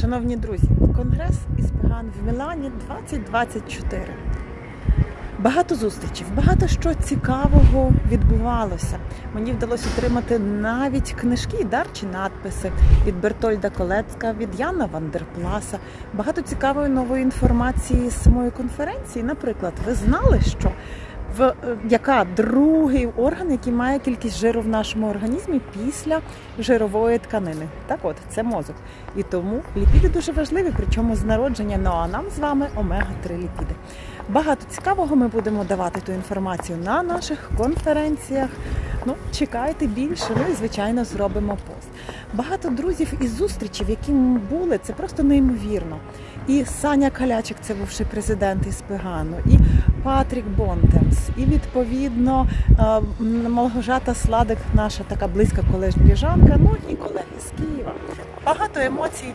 Шановні друзі, конгрес Іспиган в Мілані 2024. Багато зустрічей, багато що цікавого відбувалося. Мені вдалося отримати навіть книжки, дар чи надписи від Бертольда Колецька, від Яна Вандерпласа. Багато цікавої нової інформації з самої конференції. Наприклад, ви знали, що в е, яка другий орган, який має кількість жиру в нашому організмі після жирової тканини. Так от, це мозок. І тому ліпіди дуже важливі, причому з народження. Ну а нам з вами омега-3 ліпіди. Багато цікавого ми будемо давати ту інформацію на наших конференціях. Ну, чекайте більше. Ну і звичайно зробимо пост. Багато друзів із зустрічей, які ми були, це просто неймовірно. І Саня Калячик, це бувший президент із Пегану, і Патрік Бонтемс, і відповідно е, Малгожата Сладик, наша така близька колежнька, ну і колеги з Києва. Багато емоцій